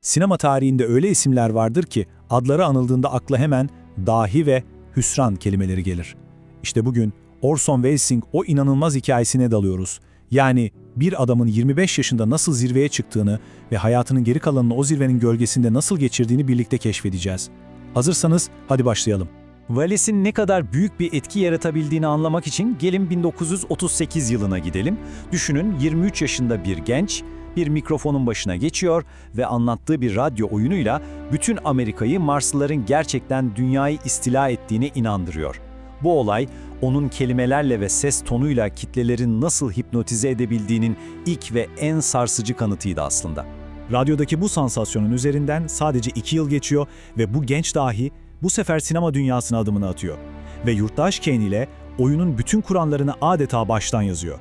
Sinema tarihinde öyle isimler vardır ki adları anıldığında akla hemen dahi ve hüsran kelimeleri gelir. İşte bugün Orson Welles'in o inanılmaz hikayesine dalıyoruz. Yani bir adamın 25 yaşında nasıl zirveye çıktığını ve hayatının geri kalanını o zirvenin gölgesinde nasıl geçirdiğini birlikte keşfedeceğiz. Hazırsanız hadi başlayalım. Wallace'in ne kadar büyük bir etki yaratabildiğini anlamak için gelin 1938 yılına gidelim. Düşünün 23 yaşında bir genç bir mikrofonun başına geçiyor ve anlattığı bir radyo oyunuyla bütün Amerika'yı Marslıların gerçekten dünyayı istila ettiğine inandırıyor. Bu olay onun kelimelerle ve ses tonuyla kitlelerin nasıl hipnotize edebildiğinin ilk ve en sarsıcı kanıtıydı aslında. Radyodaki bu sansasyonun üzerinden sadece iki yıl geçiyor ve bu genç dahi bu sefer sinema dünyasına adımını atıyor. Ve yurttaş Kane ile oyunun bütün kuranlarını adeta baştan yazıyor.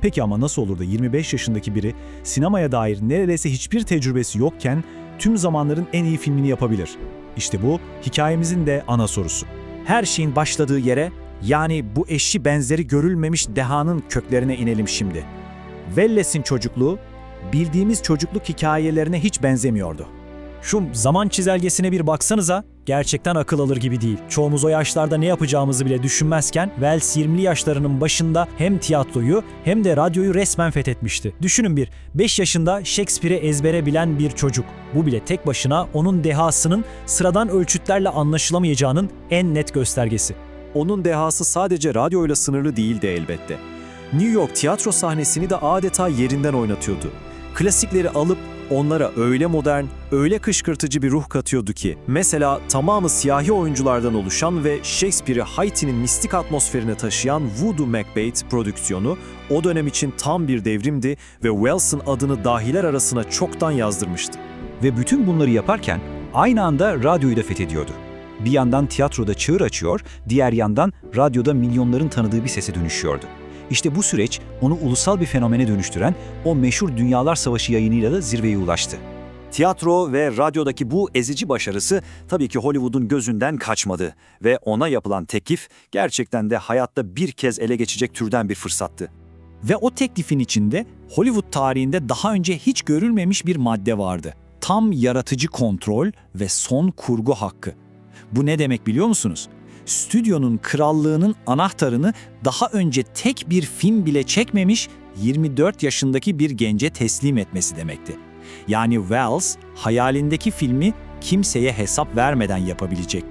Peki ama nasıl olur da 25 yaşındaki biri sinemaya dair neredeyse hiçbir tecrübesi yokken tüm zamanların en iyi filmini yapabilir? İşte bu hikayemizin de ana sorusu. Her şeyin başladığı yere, yani bu eşi benzeri görülmemiş dehanın köklerine inelim şimdi. Welles'in çocukluğu, bildiğimiz çocukluk hikayelerine hiç benzemiyordu. Şu zaman çizelgesine bir baksanıza, gerçekten akıl alır gibi değil. Çoğumuz o yaşlarda ne yapacağımızı bile düşünmezken Wells 20'li yaşlarının başında hem tiyatroyu hem de radyoyu resmen fethetmişti. Düşünün bir, 5 yaşında Shakespeare'i ezbere bilen bir çocuk. Bu bile tek başına onun dehasının sıradan ölçütlerle anlaşılamayacağının en net göstergesi. Onun dehası sadece radyoyla sınırlı değildi elbette. New York tiyatro sahnesini de adeta yerinden oynatıyordu. Klasikleri alıp onlara öyle modern, öyle kışkırtıcı bir ruh katıyordu ki, mesela tamamı siyahi oyunculardan oluşan ve Shakespeare'i Haiti'nin mistik atmosferine taşıyan Voodoo Macbeth prodüksiyonu o dönem için tam bir devrimdi ve Wells'ın adını dahiler arasına çoktan yazdırmıştı. Ve bütün bunları yaparken aynı anda radyoyu da fethediyordu. Bir yandan tiyatroda çığır açıyor, diğer yandan radyoda milyonların tanıdığı bir sese dönüşüyordu. İşte bu süreç onu ulusal bir fenomene dönüştüren o meşhur Dünyalar Savaşı yayınıyla da zirveye ulaştı. Tiyatro ve radyodaki bu ezici başarısı tabii ki Hollywood'un gözünden kaçmadı ve ona yapılan teklif gerçekten de hayatta bir kez ele geçecek türden bir fırsattı. Ve o teklifin içinde Hollywood tarihinde daha önce hiç görülmemiş bir madde vardı. Tam yaratıcı kontrol ve son kurgu hakkı. Bu ne demek biliyor musunuz? Stüdyonun krallığının anahtarını daha önce tek bir film bile çekmemiş 24 yaşındaki bir gence teslim etmesi demekti. Yani Wells hayalindeki filmi kimseye hesap vermeden yapabilecek.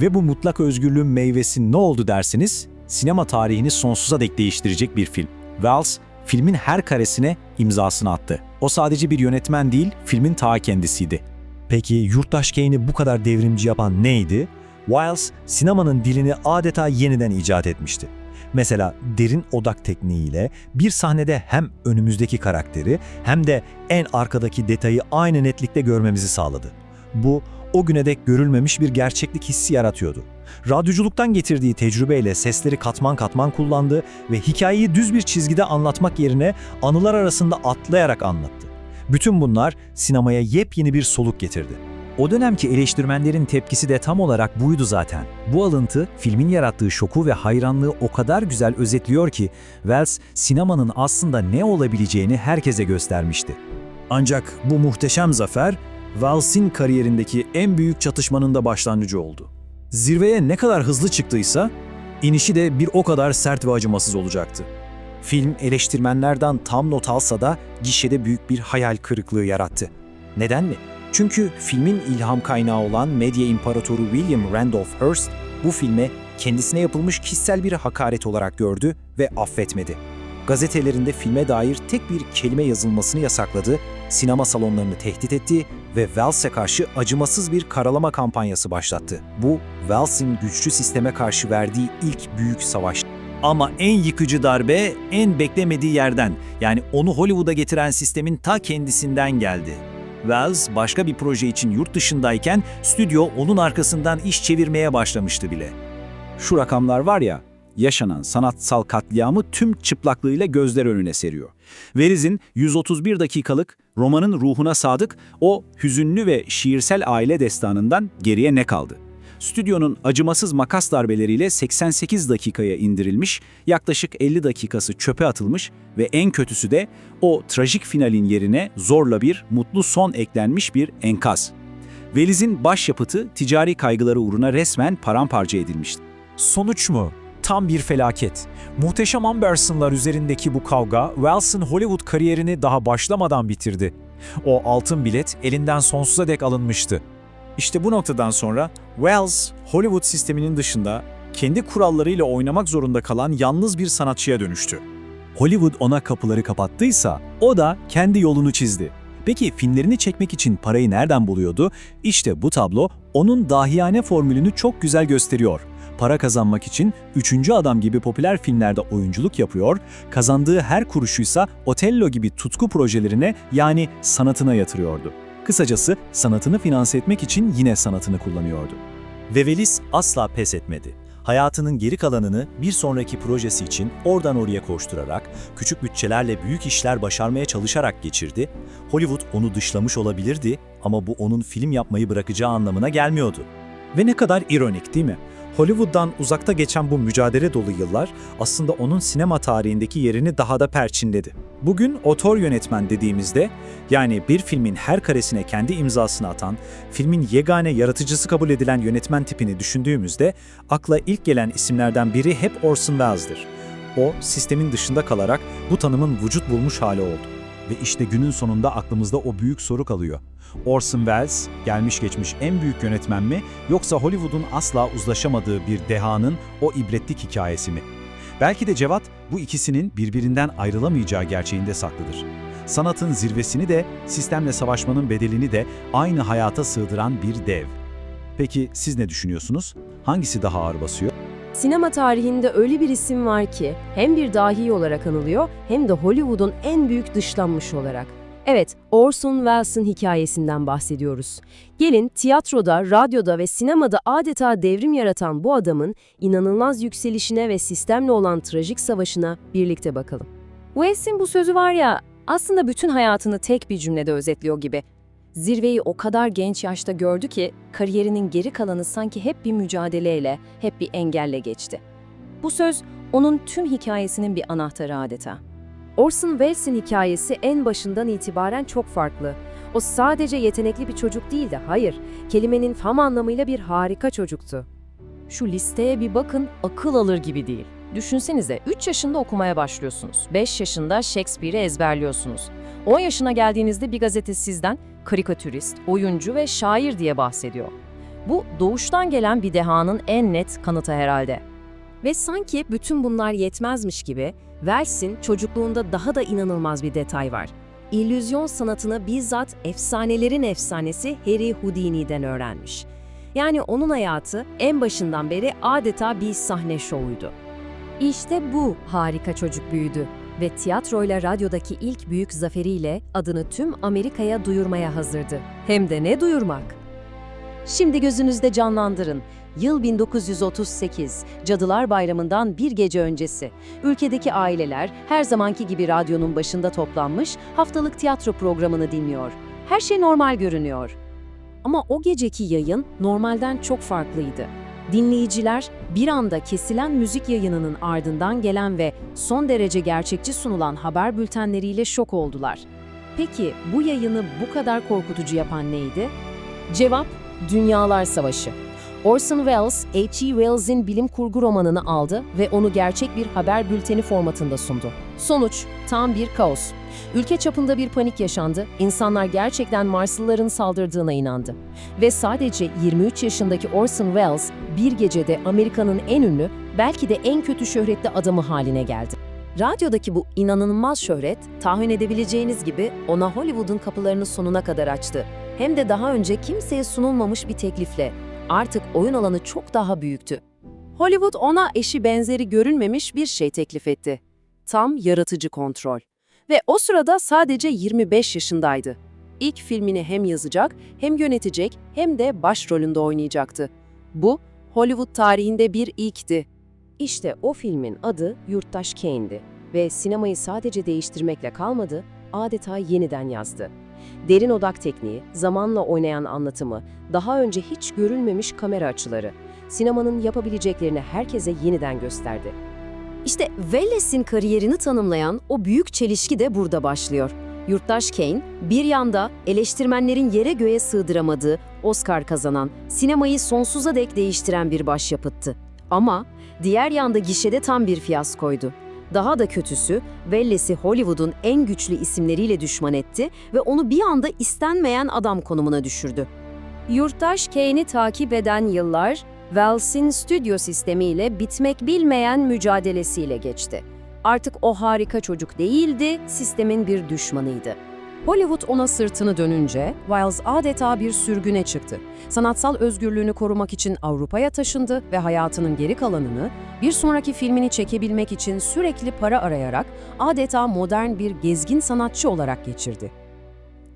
Ve bu mutlak özgürlüğün meyvesi ne oldu dersiniz? Sinema tarihini sonsuza dek değiştirecek bir film. Wells, filmin her karesine imzasını attı. O sadece bir yönetmen değil, filmin ta kendisiydi. Peki Yurttaş Kane'i bu kadar devrimci yapan neydi? Wells, sinemanın dilini adeta yeniden icat etmişti. Mesela derin odak tekniğiyle bir sahnede hem önümüzdeki karakteri hem de en arkadaki detayı aynı netlikte görmemizi sağladı. Bu, o güne dek görülmemiş bir gerçeklik hissi yaratıyordu. Radyoculuktan getirdiği tecrübeyle sesleri katman katman kullandı ve hikayeyi düz bir çizgide anlatmak yerine anılar arasında atlayarak anlattı. Bütün bunlar sinemaya yepyeni bir soluk getirdi. O dönemki eleştirmenlerin tepkisi de tam olarak buydu zaten. Bu alıntı filmin yarattığı şoku ve hayranlığı o kadar güzel özetliyor ki Wells sinemanın aslında ne olabileceğini herkese göstermişti. Ancak bu muhteşem zafer Wells'in kariyerindeki en büyük çatışmanın da başlangıcı oldu. Zirveye ne kadar hızlı çıktıysa inişi de bir o kadar sert ve acımasız olacaktı. Film eleştirmenlerden tam not alsa da gişede büyük bir hayal kırıklığı yarattı. Neden mi? Çünkü filmin ilham kaynağı olan medya imparatoru William Randolph Hearst bu filme kendisine yapılmış kişisel bir hakaret olarak gördü ve affetmedi. Gazetelerinde filme dair tek bir kelime yazılmasını yasakladı, sinema salonlarını tehdit etti ve Wells'e karşı acımasız bir karalama kampanyası başlattı. Bu, Wells'in güçlü sisteme karşı verdiği ilk büyük savaş. Ama en yıkıcı darbe en beklemediği yerden, yani onu Hollywood'a getiren sistemin ta kendisinden geldi. Wells başka bir proje için yurt dışındayken stüdyo onun arkasından iş çevirmeye başlamıştı bile. Şu rakamlar var ya, yaşanan sanatsal katliamı tüm çıplaklığıyla gözler önüne seriyor. Veriz'in 131 dakikalık romanın ruhuna sadık o hüzünlü ve şiirsel aile destanından geriye ne kaldı? Stüdyonun acımasız makas darbeleriyle 88 dakikaya indirilmiş, yaklaşık 50 dakikası çöpe atılmış ve en kötüsü de o trajik finalin yerine zorla bir mutlu son eklenmiş bir enkaz. Veliz'in başyapıtı ticari kaygıları uğruna resmen paramparça edilmişti. Sonuç mu? Tam bir felaket. Muhteşem Amberson'lar üzerindeki bu kavga Wells'ın Hollywood kariyerini daha başlamadan bitirdi. O altın bilet elinden sonsuza dek alınmıştı. İşte bu noktadan sonra Wells, Hollywood sisteminin dışında kendi kurallarıyla oynamak zorunda kalan yalnız bir sanatçıya dönüştü. Hollywood ona kapıları kapattıysa o da kendi yolunu çizdi. Peki filmlerini çekmek için parayı nereden buluyordu? İşte bu tablo onun dahiyane formülünü çok güzel gösteriyor. Para kazanmak için üçüncü adam gibi popüler filmlerde oyunculuk yapıyor, kazandığı her kuruşuysa Otello gibi tutku projelerine yani sanatına yatırıyordu. Kısacası sanatını finanse etmek için yine sanatını kullanıyordu. Ve Velis asla pes etmedi. Hayatının geri kalanını bir sonraki projesi için oradan oraya koşturarak, küçük bütçelerle büyük işler başarmaya çalışarak geçirdi. Hollywood onu dışlamış olabilirdi ama bu onun film yapmayı bırakacağı anlamına gelmiyordu. Ve ne kadar ironik değil mi? Hollywood'dan uzakta geçen bu mücadele dolu yıllar aslında onun sinema tarihindeki yerini daha da perçinledi. Bugün otor yönetmen dediğimizde, yani bir filmin her karesine kendi imzasını atan, filmin yegane yaratıcısı kabul edilen yönetmen tipini düşündüğümüzde akla ilk gelen isimlerden biri hep Orson Welles'dir. O, sistemin dışında kalarak bu tanımın vücut bulmuş hali oldu. Ve işte günün sonunda aklımızda o büyük soru kalıyor. Orson Welles, gelmiş geçmiş en büyük yönetmen mi yoksa Hollywood'un asla uzlaşamadığı bir dehanın o ibretlik hikayesi mi? Belki de cevap bu ikisinin birbirinden ayrılamayacağı gerçeğinde saklıdır. Sanatın zirvesini de, sistemle savaşmanın bedelini de aynı hayata sığdıran bir dev. Peki siz ne düşünüyorsunuz? Hangisi daha ağır basıyor? Sinema tarihinde öyle bir isim var ki hem bir dahi olarak anılıyor hem de Hollywood'un en büyük dışlanmış olarak. Evet, Orson Welles'ın hikayesinden bahsediyoruz. Gelin tiyatroda, radyoda ve sinemada adeta devrim yaratan bu adamın inanılmaz yükselişine ve sistemle olan trajik savaşına birlikte bakalım. Welles'in bu sözü var ya, aslında bütün hayatını tek bir cümlede özetliyor gibi. Zirveyi o kadar genç yaşta gördü ki kariyerinin geri kalanı sanki hep bir mücadeleyle, hep bir engelle geçti. Bu söz onun tüm hikayesinin bir anahtarı adeta. Orson Welles'in hikayesi en başından itibaren çok farklı. O sadece yetenekli bir çocuk değildi, hayır, kelimenin tam anlamıyla bir harika çocuktu. Şu listeye bir bakın, akıl alır gibi değil. Düşünsenize 3 yaşında okumaya başlıyorsunuz. 5 yaşında Shakespeare'i ezberliyorsunuz. 10 yaşına geldiğinizde bir gazete sizden karikatürist, oyuncu ve şair diye bahsediyor. Bu doğuştan gelen bir dehanın en net kanıtı herhalde. Ve sanki bütün bunlar yetmezmiş gibi Wells'in çocukluğunda daha da inanılmaz bir detay var. İllüzyon sanatını bizzat efsanelerin efsanesi Harry Houdini'den öğrenmiş. Yani onun hayatı en başından beri adeta bir sahne şovuydu. İşte bu harika çocuk büyüdü ve tiyatroyla radyodaki ilk büyük zaferiyle adını tüm Amerika'ya duyurmaya hazırdı. Hem de ne duyurmak? Şimdi gözünüzde canlandırın. Yıl 1938, Cadılar Bayramı'ndan bir gece öncesi. Ülkedeki aileler her zamanki gibi radyonun başında toplanmış, haftalık tiyatro programını dinliyor. Her şey normal görünüyor. Ama o geceki yayın normalden çok farklıydı. Dinleyiciler bir anda kesilen müzik yayınının ardından gelen ve son derece gerçekçi sunulan haber bültenleriyle şok oldular. Peki bu yayını bu kadar korkutucu yapan neydi? Cevap Dünyalar Savaşı. Orson Welles, H.G. Wells'in bilim kurgu romanını aldı ve onu gerçek bir haber bülteni formatında sundu. Sonuç, tam bir kaos. Ülke çapında bir panik yaşandı, insanlar gerçekten Marslıların saldırdığına inandı. Ve sadece 23 yaşındaki Orson Welles, bir gecede Amerika'nın en ünlü, belki de en kötü şöhretli adamı haline geldi. Radyodaki bu inanılmaz şöhret, tahmin edebileceğiniz gibi ona Hollywood'un kapılarını sonuna kadar açtı. Hem de daha önce kimseye sunulmamış bir teklifle. Artık oyun alanı çok daha büyüktü. Hollywood ona eşi benzeri görülmemiş bir şey teklif etti. Tam yaratıcı kontrol. Ve o sırada sadece 25 yaşındaydı. İlk filmini hem yazacak, hem yönetecek, hem de başrolünde oynayacaktı. Bu, Hollywood tarihinde bir ilkti. İşte o filmin adı Yurttaş Kane'di ve sinemayı sadece değiştirmekle kalmadı, adeta yeniden yazdı. Derin odak tekniği, zamanla oynayan anlatımı, daha önce hiç görülmemiş kamera açıları, sinemanın yapabileceklerini herkese yeniden gösterdi. İşte Welles'in kariyerini tanımlayan o büyük çelişki de burada başlıyor. Yurttaş Kane, bir yanda eleştirmenlerin yere göğe sığdıramadığı, Oscar kazanan, sinemayı sonsuza dek değiştiren bir başyapıttı. Ama diğer yanda gişede tam bir fiyaskoydu. Daha da kötüsü, Welles'i Hollywood'un en güçlü isimleriyle düşman etti ve onu bir anda istenmeyen adam konumuna düşürdü. Yurttaş Kane'i takip eden yıllar, Wells'in stüdyo sistemiyle bitmek bilmeyen mücadelesiyle geçti. Artık o harika çocuk değildi, sistemin bir düşmanıydı. Hollywood ona sırtını dönünce Wells adeta bir sürgüne çıktı. Sanatsal özgürlüğünü korumak için Avrupa'ya taşındı ve hayatının geri kalanını bir sonraki filmini çekebilmek için sürekli para arayarak adeta modern bir gezgin sanatçı olarak geçirdi.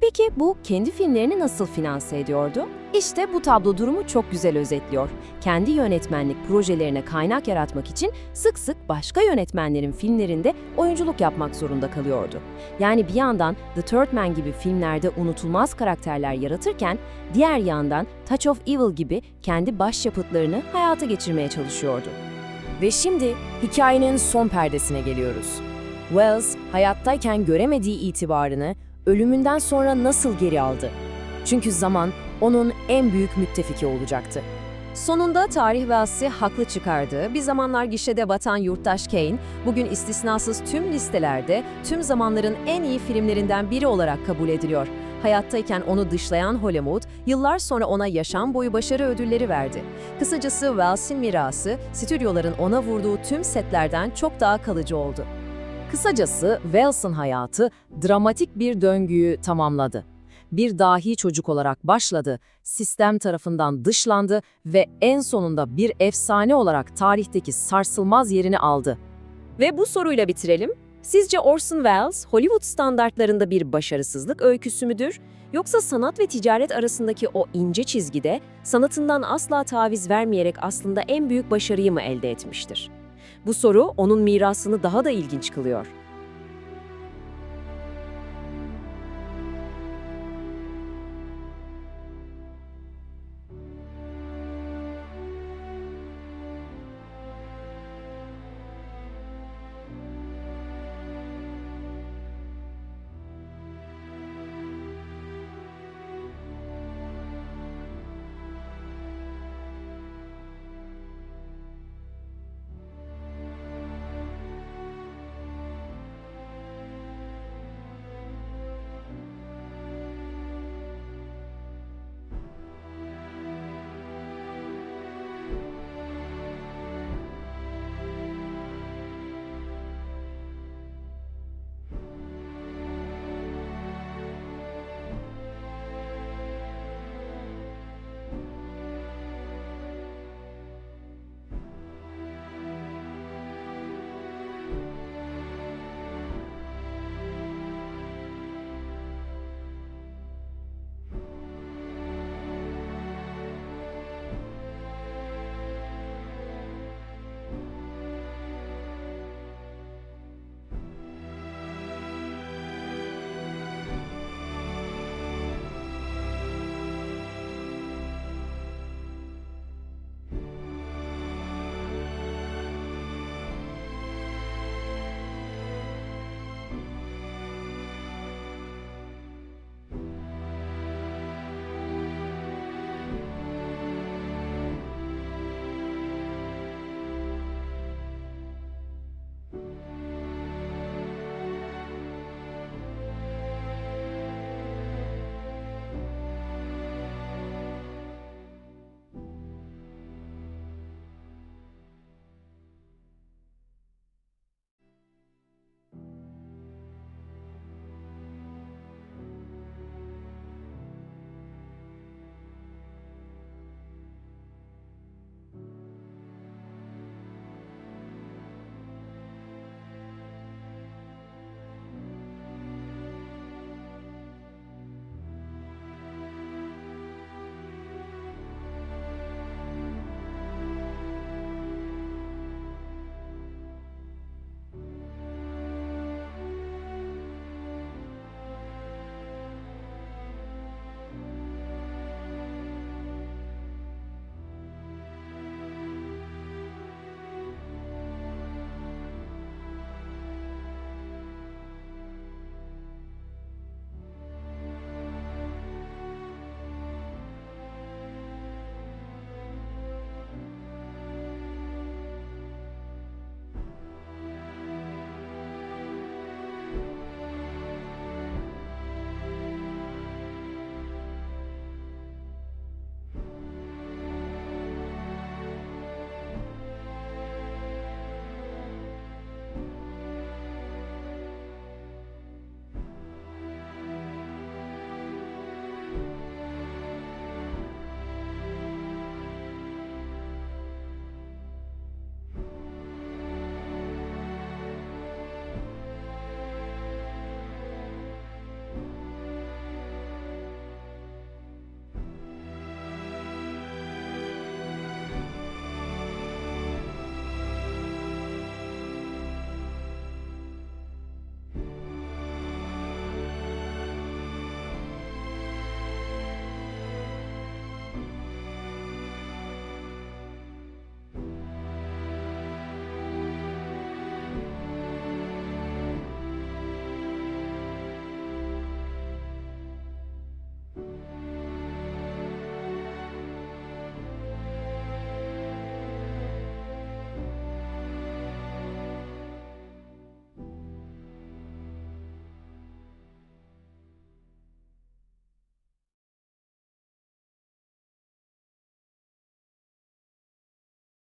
Peki bu kendi filmlerini nasıl finanse ediyordu? İşte bu tablo durumu çok güzel özetliyor. Kendi yönetmenlik projelerine kaynak yaratmak için sık sık başka yönetmenlerin filmlerinde oyunculuk yapmak zorunda kalıyordu. Yani bir yandan The Third Man gibi filmlerde unutulmaz karakterler yaratırken, diğer yandan Touch of Evil gibi kendi başyapıtlarını hayata geçirmeye çalışıyordu. Ve şimdi hikayenin son perdesine geliyoruz. Wells, hayattayken göremediği itibarını ölümünden sonra nasıl geri aldı? Çünkü zaman onun en büyük müttefiki olacaktı. Sonunda tarih Wells'i haklı çıkardı. Bir zamanlar gişede batan yurttaş Kane, bugün istisnasız tüm listelerde tüm zamanların en iyi filmlerinden biri olarak kabul ediliyor. Hayattayken onu dışlayan Hollywood, yıllar sonra ona yaşam boyu başarı ödülleri verdi. Kısacası Wells'in mirası, stüdyoların ona vurduğu tüm setlerden çok daha kalıcı oldu. Kısacası Wells'ın hayatı dramatik bir döngüyü tamamladı. Bir dahi çocuk olarak başladı, sistem tarafından dışlandı ve en sonunda bir efsane olarak tarihteki sarsılmaz yerini aldı. Ve bu soruyla bitirelim. Sizce Orson Welles, Hollywood standartlarında bir başarısızlık öyküsü müdür? Yoksa sanat ve ticaret arasındaki o ince çizgide sanatından asla taviz vermeyerek aslında en büyük başarıyı mı elde etmiştir? Bu soru onun mirasını daha da ilginç kılıyor.